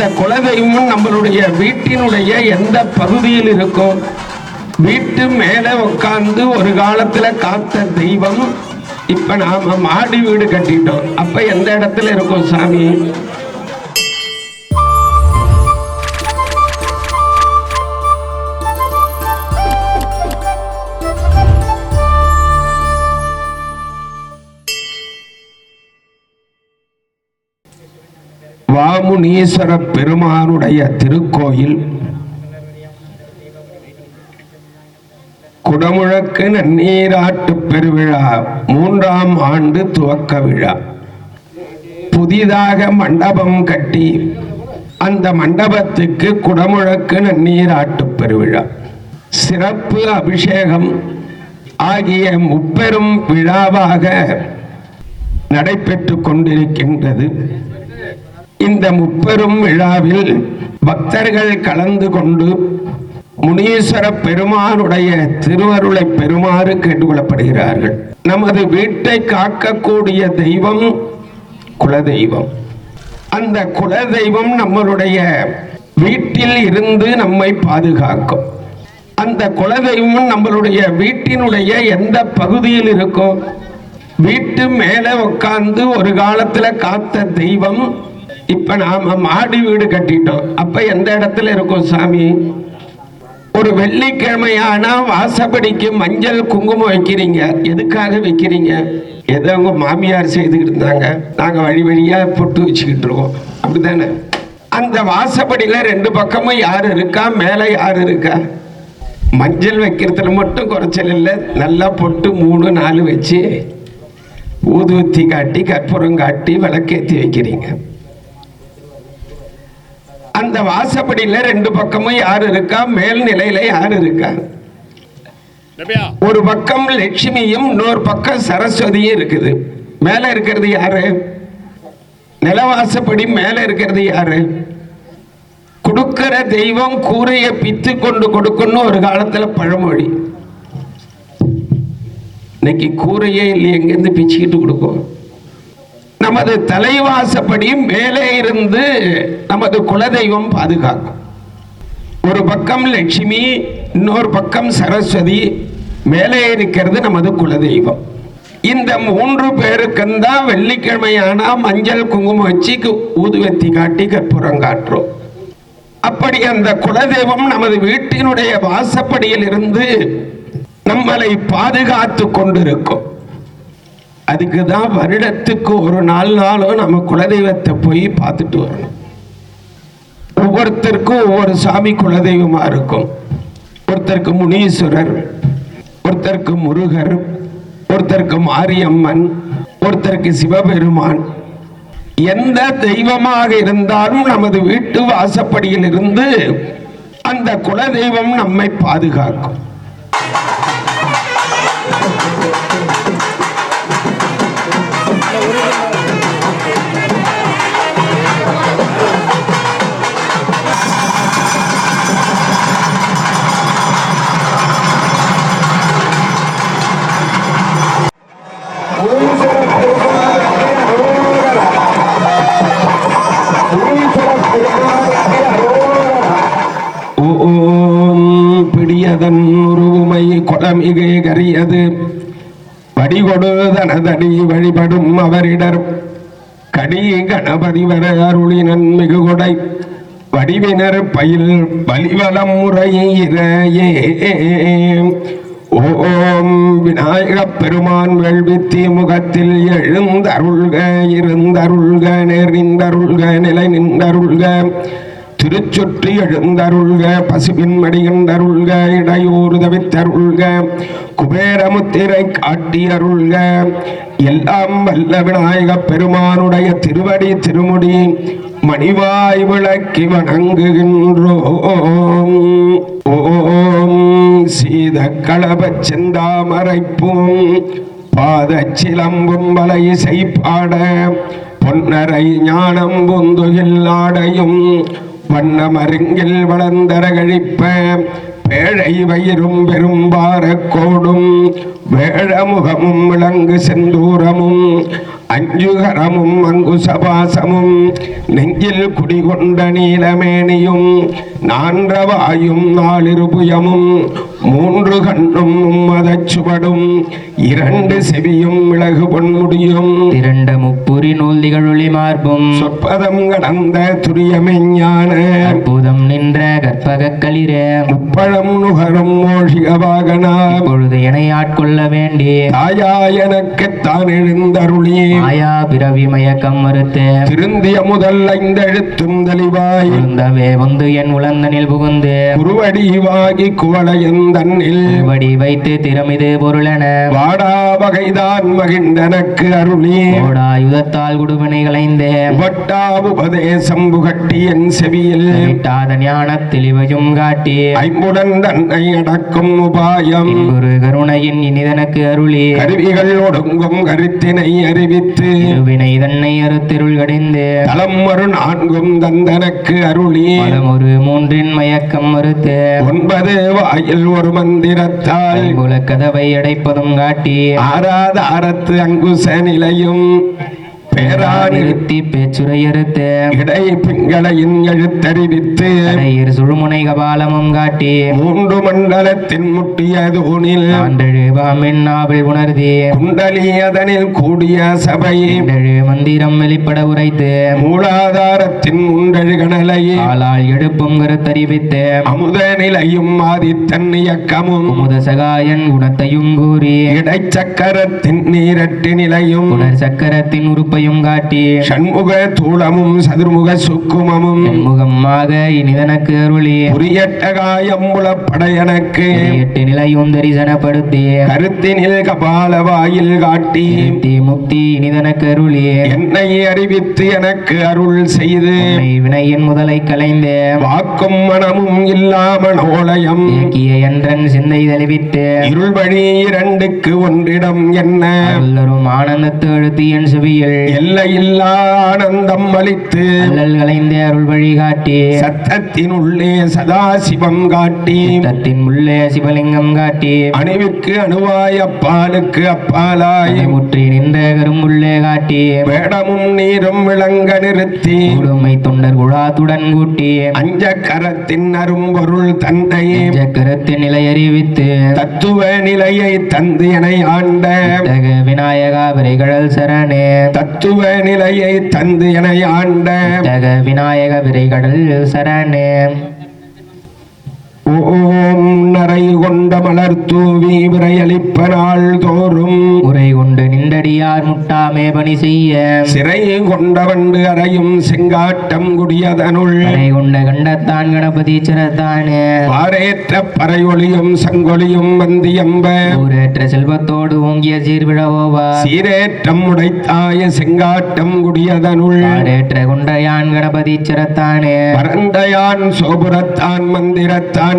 அந்த குலதெய்வம் நம்மளுடைய வீட்டினுடைய எந்த பகுதியில் இருக்கோ வீட்டு மேலே உட்கார்ந்து ஒரு காலத்துல காத்த தெய்வம் இப்ப நாம மாடி வீடு கட்டிட்டோம். அப்ப எந்த இடத்துல இருக்கும் சாமி? வாமுனீஸ்வர பெருமானுடைய திருக்கோயில். குடமுழக்கு நன்னீராட்டு பெருவிழா மூன்றாம் ஆண்டு துவக்க விழா. புதிதாக மண்டபம் கட்டி அந்த மண்டபத்துக்கு குடமுழக்கு நன்னீராட்டு பெருவிழா. சிறப்பு அபிஷேகம் ஆகிய முப்பெரும் விழாவாக நடைபெற்று கொண்டிருக்கின்றது. இந்த முப்பெரும் விழாவில் பக்தர்கள் கலந்து கொண்டு முனீஸ்வர பெருமானுடைய திருவருளை பெருமாறு கேட்டுக்கொள்ளப்படுகிறார்கள். நமது வீட்டை காக்கக்கூடிய தெய்வம் குலதெய்வம். அந்த குலதெய்வம் நம்மளுடைய வீட்டில் இருந்து நம்மை பாதுகாக்கும். அந்த குலதெய்வம் நம்மளுடைய வீட்டினுடைய எந்த பகுதியில் இருக்கும் வீட்டு மேலே உட்கார்ந்து ஒரு காலத்துல காத்த தெய்வம் இப்ப நாம மாடி வீடு கட்டிட்டோம். அப்ப எந்த இடத்துல இருக்கும் சாமி? ஒரு வெள்ளிக்கிழமையான வாசப்படிக்கு மஞ்சள் குங்குமம் வைக்கிறீங்க. எதுக்காக வைக்கிறீங்க? ஏதோ உங்க மாமியார் செய்துக்கிட்டு இருந்தாங்க? நாங்க வழி வழியா பொட்டு வச்சுக்கிட்டு இருக்கோம். அப்படிதானே? அந்த வாசப்படியில ரெண்டு பக்கமும் யார் இருக்கா? மேலே யார் இருக்கா? மஞ்சள் வைக்கிறதுல மட்டும் குறைச்சல் இல்லை. நல்லா பொட்டு மூணு நாலு வச்சு ஊதுவத்தி காட்டி கற்பூரம் காட்டி விளக்கேத்தி வைக்கிறீங்க. அந்த வாசப்படியில ரெண்டு பக்கமும் யார் இருக்கா? மேல் நிலையில யார் இருக்கா? ஒரு பக்கம் லட்சுமியும் இன்னொரு பக்கம் சரஸ்வதியும் இருக்குது. மேல இருக்கிறது யாரு? நிலவாசப்படி மேல இருக்கிறது யாரு? கொடுக்கிற தெய்வம் கூரையை பித்து கொண்டு கொடுக்கணும் ஒரு காலத்துல பழமொழி. இன்னைக்கு கூரையே இல்லை எங்கேருந்து பிச்சுக்கிட்டு கொடுக்கும்? நமது தலைவாசப்படி மேலே இருந்து நமது குலதெய்வம் பாதுகாக்கும். ஒரு பக்கம் லட்சுமி இன்னொரு பக்கம் சரஸ்வதி மேலே இருக்கிறது நமது குலதெய்வம். இந்த மூன்று பேருக்கும் தான் வெள்ளிக்கிழமையானா மஞ்சள் குங்குமம் வச்சு கு- ஊதுவத்தி காட்டி கற்பூரம் காட்டுறோம். அப்படி அந்த குலதெய்வம் நமது வீட்டினுடைய வாசப்படியில் இருந்து நம்மளை பாதுகாத்து கொண்டிருக்கும். அதுக்கு தான் வருடத்துக்கு ஒரு நாள் நாளும் நம்ம குலதெய்வத்தை போய் பார்த்துட்டு வரணும். ஒவ்வொருத்தருக்கும் ஒவ்வொரு சாமி குலதெய்வமா இருக்கும். ஒருத்தருக்கு முனீஸ்வரர் ஒருத்தருக்கு முருகர் ஒருத்தருக்கு மாரியம்மன் ஒருத்தருக்கு சிவபெருமான். எந்த தெய்வமாக இருந்தாலும் நமது வீட்டு வாசப்படியில் இருந்து அந்த குலதெய்வம் நம்மை பாதுகாக்கும். ஓம் பிடியதன் உருவுமை குளமிகை கரியது. வடிகொடு தனதடி வழிபடும் அவரிடர். கடி கணபதி வர அருளினன் நன்மிகு கொடை. வடிவினர் பயில் வலிவலம் முறையிறையே. ஓம் விநாயகப் பெருமான் வேள்வித்தி முகத்தில் எழுந்தருள்க இருந்தருள்க நெறிந்தருள்க நிலை நின்றருள்க திருச்சொற்றி எழுந்தருள்க பசுவின் மடிகண்டருள்க இடையூறு தவித்தருள்க குபேரமுத்திரை காட்டி அருள்க எல்லாம் வல்ல விநாயகப் பெருமானுடைய திருவடி திருமுடி மணிவாய் விளக்கி வணங்குகின்றோம். ஓம் சீத களபச் செந்தாமரைப்பும் பாத சிலம்பும் வலை செய்பாட பொன்னரை ஞானம் பொந்துகில் ஆடையும் வண்ணமருங்கில் வளர்ந்தர கழிப்ப பேழை வயிறும் பெரும்பார கோடும் வேழமுகமும் விளங்கு செந்தூரமும் அஞ்சுகரமும் அங்குசபாசமும் நெஞ்சில் குடிகொண்ட நீலமேனியும் நான்றவாயும் நாளிருபுயமும் மூன்று கண்ணும் மதச்சுவடும் இரண்டு செவியும் மிளகு பொன்முடியும். திரண்ட முப்புரி நூல் திகழொளி மார்பும். சொற்பதம் கடந்த துரியமெஞ்ஞான அற்புதம் நின்ற கற்பக களிர. முப்பழம் நுகரும் மோஷிக வாகனா. இப்பொழுது என ஆட்கொள்ள வேண்டி. தாயா எனக்குத்தான் எழுந்தருளி. மாயா பிறவி மயக்கம் மறுத்து. திருந்திய முதல் ஐந்தெழுத்தும் தெளிவாய். குழுந்தவே வந்து என் உளந்தனில் புகுந்து. குருவடிவாகி குவளையந்தன்னில் வடி வைத்து திறமிது பொருளென. வாடா வகைதான் மகிழ்ந்தனக்கு அருளி ஓடாயுதத்தால் குடுவினை களைந்து உபட்டா உபதேசம் புகட்டி என் செவியில். விட்டாத ஞான தெளிவையும் காட்டி. ஐம்புடன் தன்னை அடக்கும் உபாயம். குரு கருணையின் இனிதனக்கு அருளி கருவிகள் ஒடுங்கும் கருத்தினை அறிவித்து. திருவினை தன்னை அறுத்திருள் கடிந்து. தலம் ஒரு நான்கும் தந்தனக்கு அருளி ஒரு மூன்றின் மயக்கம் மறுத்து. ஒன்பது வாயில் ஒரு மந்திரத்தால் கதவை அடைப்பதும் காட்டி ஆராதாரத்து அங்குச நிலையும் பேரானிருத்தி நிறுத்தி பேச்சுரையறுத்து இடை பிங்களையின் எழுத்தறிவித்து கடையிற் சுழுமுனை கபாலமும் காட்டி மூன்று மண்டலத்தின் முட்டிய தூணில் ஆண்டழு பாம்பின் நாவில் உணர்தி குண்டலி அதனில் கூடிய சபை மந்திரம் வெளிப்பட உரைத்து மூலாதாரத்தின் முண்டழு கணலையே ஆளால் எழுப்பும் கருத்தறிவித்து அமுத நிலையும் ஆதித்தன் இயக்கமும் சகாயன் குணத்தையும் கூறி இடைச்சக்கரத்தின் நீரட்டு நிலையும் புனர் சக்கரத்தின் உறுப்பையும் காட்டி சண்முக தூளமும் சதுர்முக சுக்குமமும் முகமாக இனிதனக்கு அருளி. புரியட்டகாயம் புலப்பட எனக்கு எட்டு நிலையும் தரிசனப்படுத்தி. கருத்தினில் கபால வாயில் காட்டி முக்தி இனிதனக்கு அருளி. என்னை அறிவித்து எனக்கு அருள் செய்து. வினையின் முதலை கலைந்து வாக்கும் மனமும் இல்லாமனோலயம் இயக்கிய என்றன் சிந்தை தெளிவித்து இருள் வழி இரண்டுக்கு ஒன்றிடம் என்ன? அருளரும் ஆனந்தத்து அழுத்தி என் செவியில். எல்லையில்லா ஆனந்தம் அளித்து. அல்லல் கலைந்து அருள் வழி காட்டி. சத்தத்தின் உள்ளே சதாசிவம் காட்டி. தத்தின் உள்ளே சிவலிங்கம் காட்டி. அணுவிற்கு அணுவாய் அப்பாலுக்கு அப்பாலாய். முற்றி நின்ற கரும்புள்ளே காட்டி. வேடமும் நீரும் விளங்க நிறுத்தி. உடுமை தொண்டர் குழாத்துடன் கூட்டி. அஞ்ச கரத்தின் அரும்பொருள் தன்னை கருத்து நிலை அறிவித்து. தத்துவ நிலையை தந்து என ஆண்ட. விநாயகா விரைகடல் சரணே. தத்துவ நிலையை தந்து என ஆண்ட. விநாயக விரைகடல் சரணே. ஓம் நரை கொண்ட மலர் தூவி விரையளிப்ப நாள் தோறும். உரை கொண்டு நின்றடியார் முட்டாமே பணி செய்ய. சிறை கொண்ட வண்டு அறையும் செங்காட்டம் குடியதனுள். கரை கொண்ட கண்டத்தான் கணபதி சிறத்தானே பாரேற்ற பறையொளியும் சங்கொலியும் வந்தியம்ப. ஊரேற்ற செல்வத்தோடு ஓங்கிய சீர்விழவோவா சீரேற்றம் உடைத்தாய செங்காட்டம் குடியதனுள். ஆடேற்ற கொண்டையான் கணபதி சிறத்தானே பரந்தயான் சோபுரத்தான் மந்திரத்தான்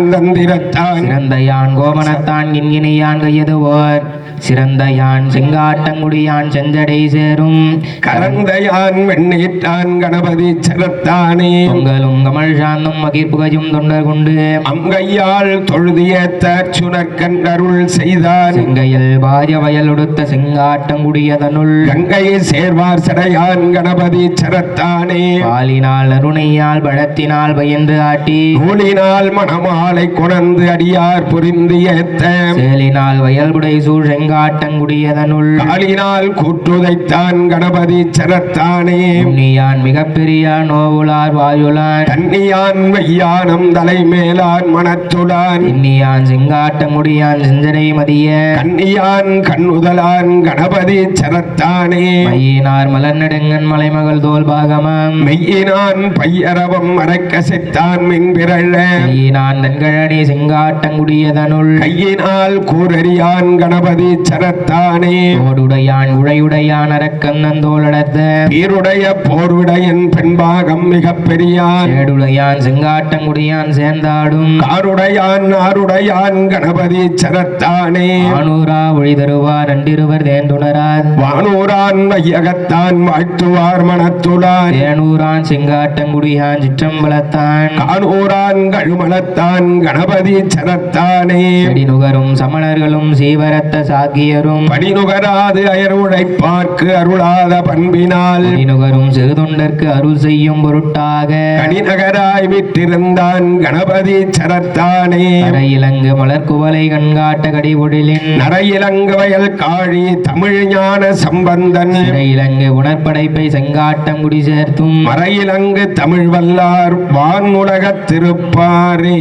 சிறந்த யான் கோமனத்தான் இன்கினியான் கையதுவோர். சிறந்த யான் செங்காட்டங்குடியான் செஞ்சடை சேரும். கரந்தயான் வெண்ணீற்றான் கணபதி சரத்தானே பொங்கலும் கமல் சாந்தும் மகிர்புகையும் தொண்டர் கொண்டு அங்கையால் தொழுதியத்த சுனற்கண்டருள் செய்தான். செங்கையில் பாரிய வயல் உடுத்த செங்காட்டங்குடியதனுள் கங்கை சேர்வார் சடையான் கணபதி சரத்தானே பாலினால் அருணையால் பழத்தினால் பயந்து ஆட்டி. நூலினால் மணமாலை கொணர்ந்து அடியார் புரிந்து ஏத்த. சேலினால் வயல்புடை சூழ் செங்காட்டங்குடியதனுள் காலினால் கூற்றுதைத்தான் கணபதி சரத்தானே. உன்னியான் மிகப்பெரிய நோவுளார் வாயுளான் கன்னியான் வையானம் தலைமேலான் மனத்துளான் இன்னியான் செங்காட்டங்குடியான் செஞ்சடை மதிய கன்னியான் கண்ணுதலான் கணபதி சரத்தானே. மையினார் மலர் நெடுங்கன் மலைமகள் தோல் பாகமாம் மெய்யினான் பையரவம் மறைக்கசித்தான் மின்பிரழ மையினான் தன்கழனி செங்காட்டங்குடியதனுள் கையினால் கூரறியான் கணபதி சரத்தானே. தோடுடையான் உழையுடையான் அரக்கன் தோளடத்த பீருடைய போர்விடையன் பெண்பாகம் மிக பெரியான். சேடுடையான் செங்காட்டங்குடியான் சேர்ந்தாடும். காருடையான் ஆருடையான் கணபதி சரத்தானே. ஆனூரா ஒளி தருவார் அண்டிருவர் தேண்டுணரார் வானூரான் வையகத்தான் வாழ்த்துவார் மனத்துளான் தேனூரான் செங்காட்டங்குடியான் சிற்றம்பலத்தான் கானூரான் கழுமலத்தான் கணபதி சரத்தானே. நுகரும் சமணர்களும் சீவரத்த சாக்கியரும் படிநுகராது அயர் உழைப்பார்க்கு அருளாத பண்பினால் செடி நுகரும் சிறுதொண்டர்க்கு அருள் செய்யும் பொருட்டாக கடிநகராய் விட்டிருந்தான் கணபதி சரத்தானே. இலங்கு மலர்குவலை கண்காட்ட கடிபொழிலின் நரையிலங்கு வயல் காழி தமிழ் ஞான சம்பந்தன். இலங்கு உணர்படைப்பை செங்காட்டம் குடி சேர்த்தும் மறையிலங்கு தமிழ் வல்லார் வானுலகத் திருப்பாரே.